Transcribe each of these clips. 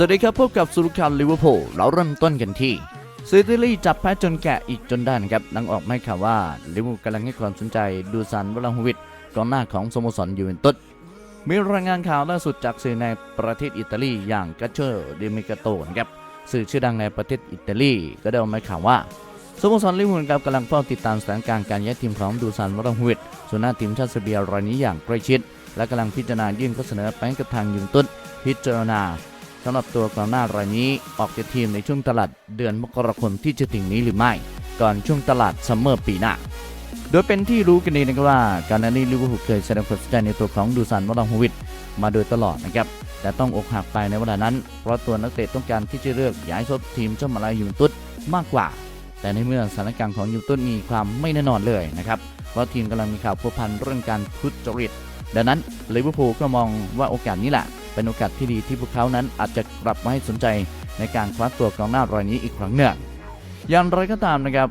สวัสดีครับพบกับสุรุคันลิเวอร์พูลเราเริ่มต้นกันที่ซิตี้ลีจับแพ้จนแกะอีกจนได้นะครับหลังออกไม่ข่าวว่าลิเวอร์พูลกำลังให้ความสนใจดูซันวลังฮวิตกองหน้าของสโมสรยูเวนตุสมีรายงานข่าวล่าสุดจากสื่อในประเทศอิตาลีอย่างกัชเชอร์เดมิกาโตนะครับสื่อชื่อดังในประเทศอิตาลีก็ได้ออกมาข่าวว่าสโมสรลิเวอร์พูลกำลังเฝ้าติดตามสถานการณ์การย้ายทีมของดูซันวลังฮวิตส่วนหน้าทีมชาติเซเบียรายนี้อย่างใกล้ชิด และกำลังพิจารณายื่นข้อเสนอไปกับทางยูเวนตุสพิจารณา สำหรับตัวกองหน้ารายนี้ออกจากทีมในช่วงตลาดเดือนมกราคมที่จะถึงนี้หรือไม่ ก่อนช่วงตลาดซัมเมอร์ปีหน้า โดยเป็นที่รู้กันดีนะครับว่าการนั้นนี้ลิเวอร์พูลเคยแสดงความสนใจในตัวของดูซันวอลลังฮวิดมาโดยตลอดนะครับแต่ต้องอกหักไปในเวลานั้น เพราะตัวนักเตะต้องการที่จะเลือกย้ายทบทีมเจ้ามาลายยูนตุสมากกว่า แต่ในเมื่อสถานการณ์ของยูนตุสมีความไม่แน่นอนเลยนะครับเพราะทีมกำลังมีข่าวพัวพันเรื่องการทุจริตดังนั้นลิเวอร์พูลก็มองว่าโอกาสนี้แหละ เป็นโอกาสที่ดีที่พวกเขานั้นอาจจะกลับมาให้สนใจในการคว้าตัวกองหน้ารายนี้อีกครั้งหนึ่งอย่างไรก็ตามนะครับ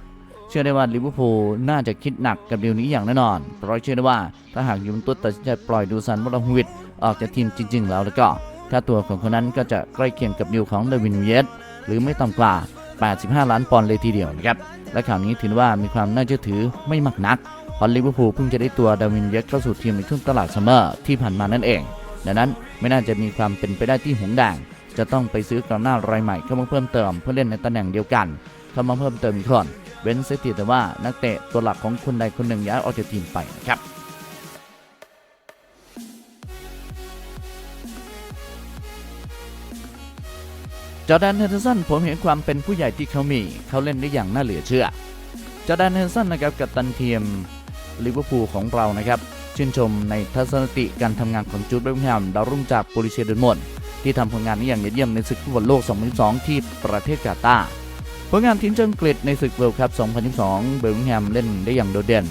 เชื่อได้ว่าลิเวอร์พูลน่าจะคิดหนักกับเดียวนี้อย่างแน่นอน เพราะเชื่อได้ว่าถ้าหากยูเวนตุสตัดสินใจปล่อยดูซันวอลฮวิดออกจากทีมจริง ๆ แล้วแล้วก็ค่าตัวของคนนั้นก็จะใกล้เคียงกับดิวของเดวินเยสหรือไม่ต่ำกว่า 85 ล้านปอนด์เลยทีเดียวนะครับ และข่าวนี้ถือว่ามีความน่าเชื่อถือไม่มากนักเพราะลิเวอร์พูลเพิ่งจะได้ตัวดาวินเยสเข้าสู่ทีมในช่วงตลาดซัมเมอร์ที่ผ่านมานั่นเอง ดังนั้นไม่น่าจะมีความเป็นไปได้ที่หงดแดงจะต้องไปซื้อกองหน้ารายใหม่เข้ามาเพิ่มเติมเพื่อเล่นในตำแหน่งเดียวกันเข้ามาเพิ่มเติมอีกคนเว้นเสียทีแต่ว่านักเตะตัวหลักของคนใดคนหนึ่งย้ายออกจากทีมไปนะครับจอแดนเฮนเดอร์สันผมเห็นความเป็นผู้ใหญ่ที่เขามี เขาเล่นได้อย่างน่าเหลือเชื่อจอแดนเฮนเดอร์สันนะครับกับตันทีมลิเวอร์พูลของเรานะครับ ชื่นชมในทัศนคติการทำงานของจูดเบลลิงแฮมดาวรุ่งจากโปลิเซียเดนมอนที่ทำผลงานนี้อย่างยอดเยี่ยมในศึกฟุตบอลโลก 2022 ที่ประเทศกาตาร์ผลงานทีมชาติอังกฤษในศึกเวิลด์คัพ 2022 เบลแฮมเล่นได้อย่างโดดเด่น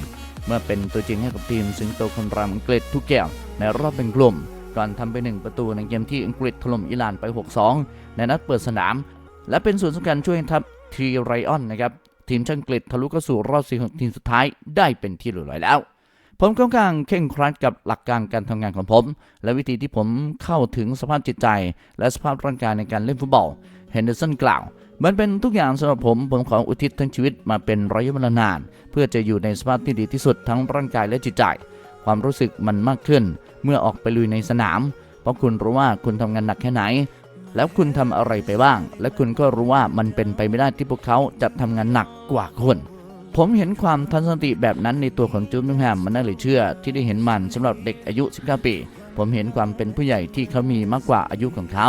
เมื่อเป็นตัวจริงให้กับทีมสิงโตคนรามอังกฤษทุกแก้วในรอบเป็นกลุ่มก่อนทำไปหนึ่งประตูในเกมที่อังกฤษถล่มอิหร่านไป 6-2 ในนัดเปิดสนาม และเป็นส่วนสำคัญช่วยทัพทีไรออนนะครับทีมชาติอังกฤษทะลุเข้าสู่รอบสี่ของทีมสุดท้ายได้เป็นที่เรียบร้อยแล้ว ผมค่อนข้างเข่งครัดกับหลักการการทำงานของผม และวิธีที่ผมเข้าถึงสภาพจิตใจ และสภาพร่างกายในการเล่นฟุตบอลเฮนเดอร์สันกล่าวมันเป็นทุกอย่างสำหรับผม ผมขออุทิศทั้งชีวิตมาเป็นระยะเวลานาน เพื่อจะอยู่ในสภาพที่ดีที่สุดทั้งร่างกายและจิตใจ ความรู้สึกมันมากขึ้น เมื่อออกไปลุยในสนาม เพราะคุณรู้ว่าคุณทำงานหนักแค่ไหน แล้วคุณทำอะไรไปบ้าง และคุณก็รู้ว่ามันเป็นไปไม่ได้ที่พวกเขาจะทำงานหนักกว่าคุณ ผมเห็นความทันสติแบบนั้นในตัวของจูมิงแฮมมันน่าเหลือเชื่อ ที่ได้เห็นมันสำหรับเด็กอายุ 19 ปี ผมเห็นความเป็นผู้ใหญ่ที่เขามีมากกว่าอายุของเขา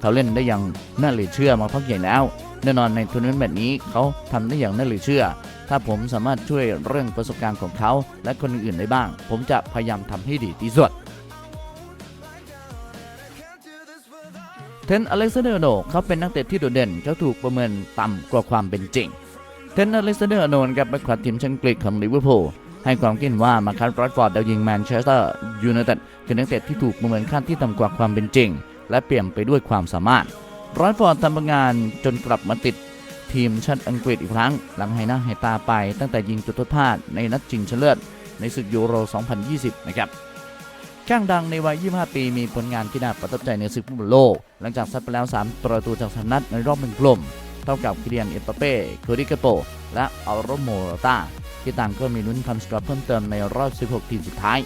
เขาเล่นได้อย่างน่าเหลือเชื่อมาพักใหญ่แล้วแน่นอนในทัวร์นาเมนต์แบบนี้เขาทำได้อย่างน่าเหลือเชื่อ ถ้าผมสามารถช่วยเรื่องประสบการณ์ของเขา และคนอื่นๆได้บ้าง ผมจะพยายามทำให้ดีที่สุดเทนอเล็กซานเดอร์โนเขาเป็นนักเตะที่โดดเด่นเขาถูกประเมินต่ำกว่าความเป็นจริง เทนอเล็กซานเดอร์โนนกับแบ็คขวาทีมชังกฤษของลิเวอร์พูลให้ความคิดว่ามาคัสรัดฟอร์ดดาวยิงแมนเชสเตอร์ยูไนเต็ดคือนักเตะที่ถูกประเมินค่าที่ต่ำกว่าความเป็นจริง และเปลี่ยนไปด้วยความสามารถรัดฟอร์ดทำงานจนกลับมาติดทีมชาติอังกฤษอีกครั้ง หลังให้หน้าให้ตาไปตั้งแต่ยิงจุดโทษพลาดในนัดชิงชนะเลิศในศึกยูโร 2020 นะครับข้างดังในวัย 25 ปี มีผลงานที่น่าประทับใจในศึกฟุตบอลโลก หลังจากซัดไปแล้ว 3 ประตูจากสามนัดในรอบเป็นกลุ่ม เท่ากับคิเลียนเอปเป้โคดิกโป และอัลโรโมรตาที่ต่างก็มีลุ้นทำสกอร์เพิ่มเติมในรอบ 16 ทีมสุดท้าย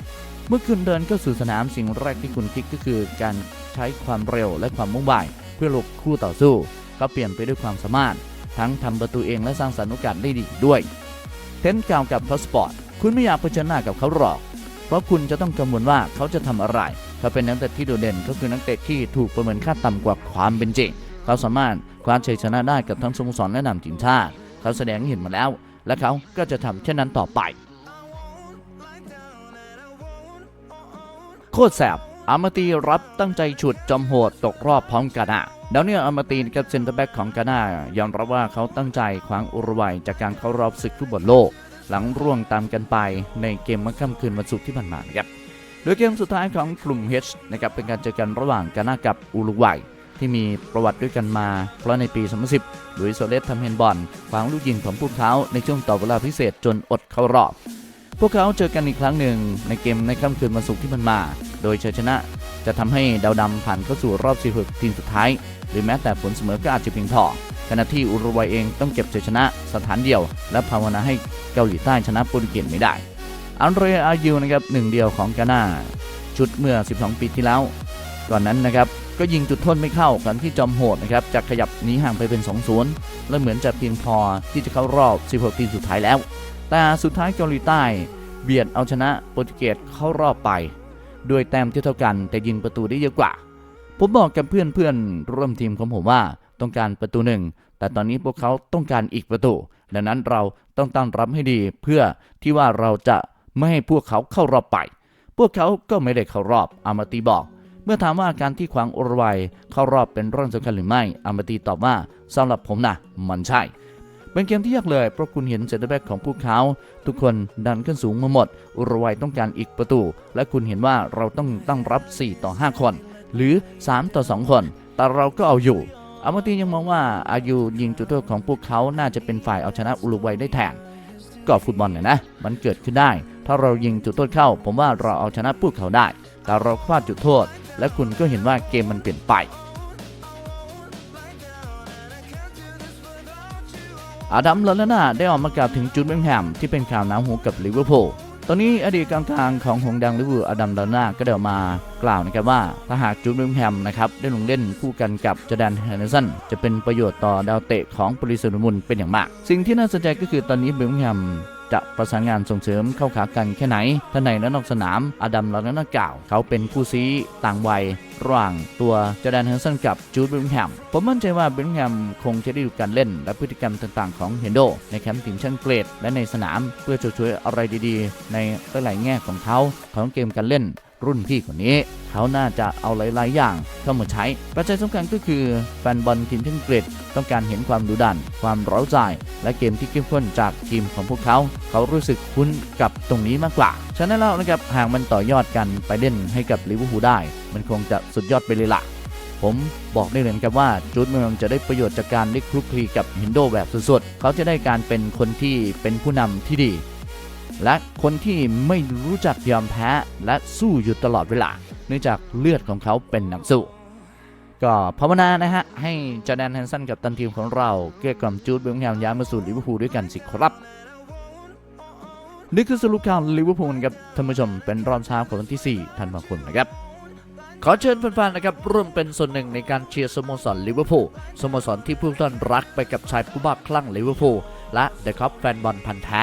เมื่อคุณเดินเข้าสู่สนามสิ่งแรกที่คุณคิดก็คือการใช้ความเร็วและความมุ่งบ่าย เพื่อหลบคู่ต่อสู้ ก็เปลี่ยนไปด้วยความสามารถ ทั้งทำประตูเองและสร้างสรรค์โอกาสได้ดีด้วย เทนกล่าวกับพอสปอร์ตคุณไม่อยากเผชิญหน้ากับเขาหรอก เพราะคุณจะต้องกังวลว่าเขาจะทำอะไร เขาเป็นนักเตะที่โดดเด่นเขาคือนักเตะที่ถูกประเมินค่าต่ำกว่าความเป็นจริง เขาสามารถคว้าชัยชนะได้กับทั้งสโมสรและนำทีมชาติ เขาแสดงให้เห็นมาแล้ว และเขาก็จะทำเช่นนั้นต่อไป โคตรแสบอามาตีรับตั้งใจฉุดจอมโหดตกรอบพร้อมกานาดาวเนี่ยอามาตีกับเซนเตอร์แบ็กของกานายอมรับว่าเขาตั้งใจขวางอุรุกวัยจากการเข้ารอบศึกฟุตบอลโลก หลังร่วงตามกันไปในเกมเมื่อค่ำคืนวันศุกร์ที่ผ่านมานะครับโดยเกมสุดท้ายของกลุ่ม H นะครับเป็นการเจอกันระหว่างกานากับอุรุกวัย ที่มีประวัติด้วยกันมา เพราะในปี 2010ลุยส์โซเลสทำเฮนบอลขวางลูกยิงของพวกเขาในช่วงต่อเวลาพิเศษจนอดเข้ารอบ พวกเขาเจอกันอีกครั้งหนึ่งในเกมในค่ำคืนวันศุกร์ที่ผ่านมา โดยชัยชนะจะทำให้ดาวดำผ่านเข้าสู่รอบ16ทีมสุดท้าย หรือแม้แต่ผลเสมอก็อาจจะเพียงพอขณะที่อุรุกวัยเองต้องเก็บชัยชนะสถานเดียว และภาวนาให้เกาหลีใต้ชนะโปรตุเกสไม่ได้ อันเรอายูนะครับหนึ่งเดียวของกานาชุดเมื่อ 12 ปีที่แล้ว ก่อนนั้นนะครับ ก็ยิงจุดโทษไม่เข้าก่อนที่จอมโหดนะครับจะขยับหนีห่างไปเป็น2-0และเหมือนจะเพียงพอที่จะเข้ารอบ 16 ทีมสุดท้ายแล้ว แต่สุดท้ายเกาหลีใต้เบียดเอาชนะโปรตุเกสเข้ารอบไป ด้วยแต้มที่เท่ากัน แต่ยิงประตูได้เยอะกว่า ผมบอกกับเพื่อนเพื่อนๆร่วมทีมของผมว่าต้องการประตูหนึ่งแต่ตอนนี้พวกเขาต้องการอีกประตู ดังนั้นเราต้องตั้งรับให้ดีเพื่อที่ว่าเราจะไม่ให้พวกเขาเข้ารอบไป พวกเขาก็ไม่ได้เข้ารอบอามาตีบอก มื่อถามว่าการที่ขวางอุรุกวัยเข้ารอบเป็นเรื่องสำคัญหรือไม่อามาตีตอบว่าสำหรับผมนะมันใช่ เป็นเกมที่ยากเลยเพราะคุณเห็นเซนเตอร์แบ็กของพวกเขา ทุกคนดันขึ้นสูงมาหมด อุรุกวัยต้องการอีกประตู และคุณเห็นว่าเราต้องตั้งรับ 4 ต่อ 5 คน หรือ 3 ต่อ 2 คน แต่เราก็เอาอยู่อามาตียังมองว่าอายุยิงจุดโทษของพวกเขาน่าจะเป็นฝ่ายเอาชนะอุรุกวัยได้แทนก็ฟุตบอลเนี่ยนะ มันเกิดขึ้นได้ ถ้าเรายิงจุดโทษเข้า ผมว่าเราเอาชนะพวกเขาได้ แต่เราพลาดจุดโทษ และคุณก็เห็นว่าเกมมันเปลี่ยนไปอาดัมลาลานาได้ออกมากล่าวถึงจูดเบงแฮมที่เป็นข่าวหน้ำหูกับลิเวอร์พูลตอนนี้อดีตกองกลางของหงดังลิเวอร์พูลอาดัมลาลานาก็ได้ออกมากล่าวนะครับว่าถ้าหากจูดเบงแฮมนะครับได้ลงเล่นคู่กันกับจอแดนเฮนเดอร์สันจะเป็นประโยชน์ต่อดาวเตะของปริสุทธิ์มุนเป็นอย่างมาก สิ่งที่น่าสนใจก็คือตอนนี้เบงแฮม จะประสานงานส่งเสริมเข้าขากันแค่ไหนทั้งในและนอกสนาม อดัมลานานากล่าวเขาเป็นคู่ซีต่างวัยระหว่างตัวจอแดนเฮนสันกับจูดเบลแฮมผมมั่นใจว่าเบลแฮมคงจะได้ดูการเล่น และพฤติกรรมต่างๆของเฮนโด ในแคมป์ทีมชั้นเกรดและในสนาม เพื่อจะช่วยอะไรดีๆ ในหลายๆแง่ของเขาของเกมการเล่น รุ่นพี่คนนี้ เขาน่าจะเอาหลาย ๆ อย่างเข้ามาใช้ ปัจจัยสำคัญก็คือแฟนบอลทีมชั้นเกรดต้องการเห็นความดุดัน ความเร้าใจ และเกมที่เข้มข้นจากทีมของพวกเขา เขารู้สึกคุ้นกับตรงนี้มากกว่าฉะนั้นแล้วนะครับหากมันต่อยอดกันไปเล่นให้กับลิเวอร์พูลได้ มันคงจะสุดยอดไปเลยล่ะผมบอกได้เลยนะครับว่าจูดเมืองจะได้ประโยชน์จากการได้คลุกคลีกับฮินโดแบบสุดๆ เขาจะได้การเป็นคนที่เป็นผู้นำที่ดี และคนที่ไม่รู้จักยอมแพ้และสู้อยู่ตลอดเวลา เนื่องจากเลือดของเขาเป็นนักสู้ ก็ภาวนานะฮะ ให้จอแดนแฮนสันกับตันทีมของเรา เกลี้ยกล่อมจูดเบลลิงแฮมย้ายมาสู่ลิเวอร์พูลด้วยกันสิครับนี่คือสรุปข่าวลิเวอร์พูลครับท่านผู้ชมเป็นรอบเช้าของวันที่ 4 ธันวาคมนะครับ ขอเชิญแฟนๆนะครับร่วมเป็นส่วนหนึ่งในการเชียร์สโมสรลิเวอร์พูลสโมสรที่ผู้ท่านรักไปกับชายผู้บ้าคลั่งลิเวอร์พูลและเดอะคัพแฟนบอลพันธ์แท้